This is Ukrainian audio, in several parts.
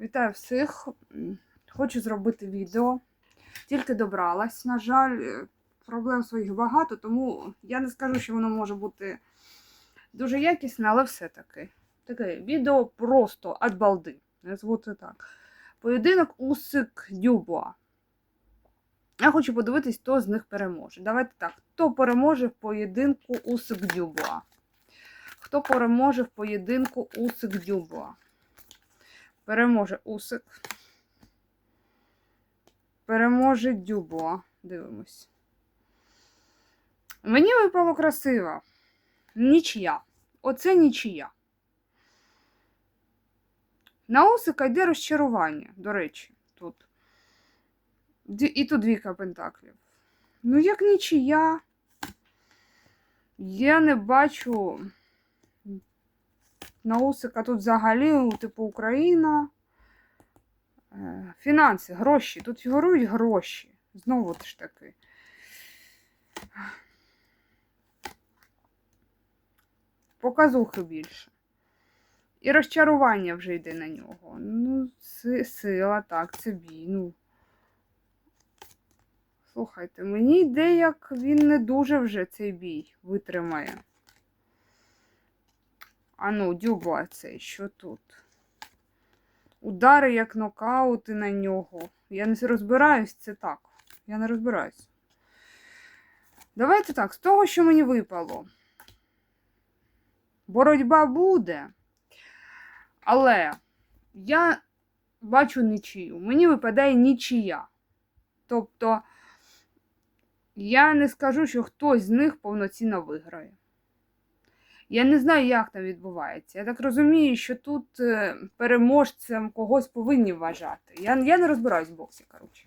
Вітаю всіх. Хочу зробити відео. Тільки добралась. На жаль, е, проблем своїх багато, тому я не скажу, що воно може бути дуже якісне, але все-таки. Таке відео просто від балди. Назву це так. Поєдинок Усик Дюбуа. Я хочу подивитись, хто з них переможе. Давайте так. Хто переможе в поєдинку Усик Дюбуа? Хто переможе в поєдинку Усик Дюбуа? Переможе Усик. Переможе Дюбуа. Дивимось. Мені випало красиво. Нічия. Оце нічия. На Усика йде розчарування, до речі, тут. І тут двійка пентаклів. Ну, як нічия. Я не бачу. На Усика тут взагалі, типу, Україна. Е, Фінанси, гроші. Тут фігурують гроші. Знову ж таки. Показухи більше. І розчарування вже йде на нього. Ну, си- сила, так, це бій. Ну. Слухайте, мені йде, як він не дуже вже цей бій витримає. А ну, дюба цей, що тут? Удари як нокаути на нього. Я не розбираюсь, це так. Я не розбираюсь. Давайте так, з того, що мені випало. Боротьба буде. Але я бачу нічию. Мені випадає нічия. Тобто, я не скажу, що хтось з них повноцінно виграє. Я не знаю, як там відбувається. Я так розумію, що тут е, переможцем когось повинні вважати. Я, я не розбираюсь в боксі, коротше.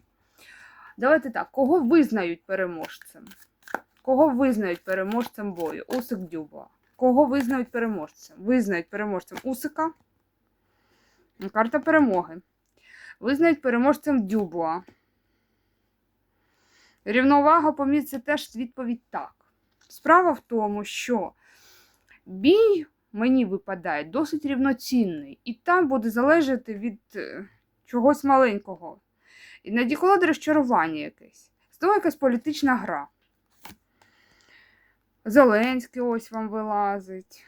Давайте так, кого визнають переможцем? Кого визнають переможцем бою? Усик Дюба. Кого визнають переможцем? Визнають переможцем Усика. Карта перемоги. Визнають переможцем Дюбуа. Рівновага по мені це теж відповідь так. Справа в тому, що бій мені випадає досить рівноцінний, і там буде залежати від е, чогось маленького. І надіколоди розчарування якесь. Знову якась політична гра. Зеленський ось вам вилазить.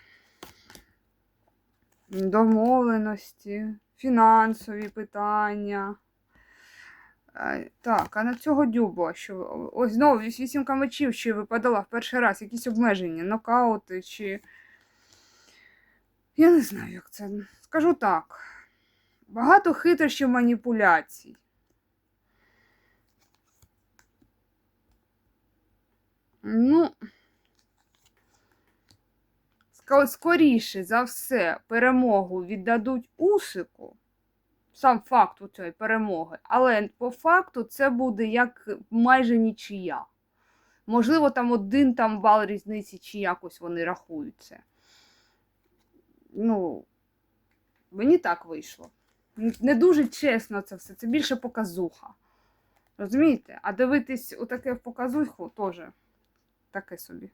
Домовленості, фінансові питання. Е, Так, а на цього дюбо, що ось знову вісімка мечів ще випадала в перший раз, якісь обмеження, нокаути чи. Я не знаю, як це. Скажу так. Багато хитрощів маніпуляцій. Ну, скоріше за все, перемогу віддадуть Усику. Сам факт у цієї перемоги. Але по факту це буде як майже нічия. Можливо, там один там бал різниці, чи якось вони рахують це. Ну, мені так вийшло. Не дуже чесно це все, це більше показуха. Розумієте? А дивитись у таке в показуху теж таке собі.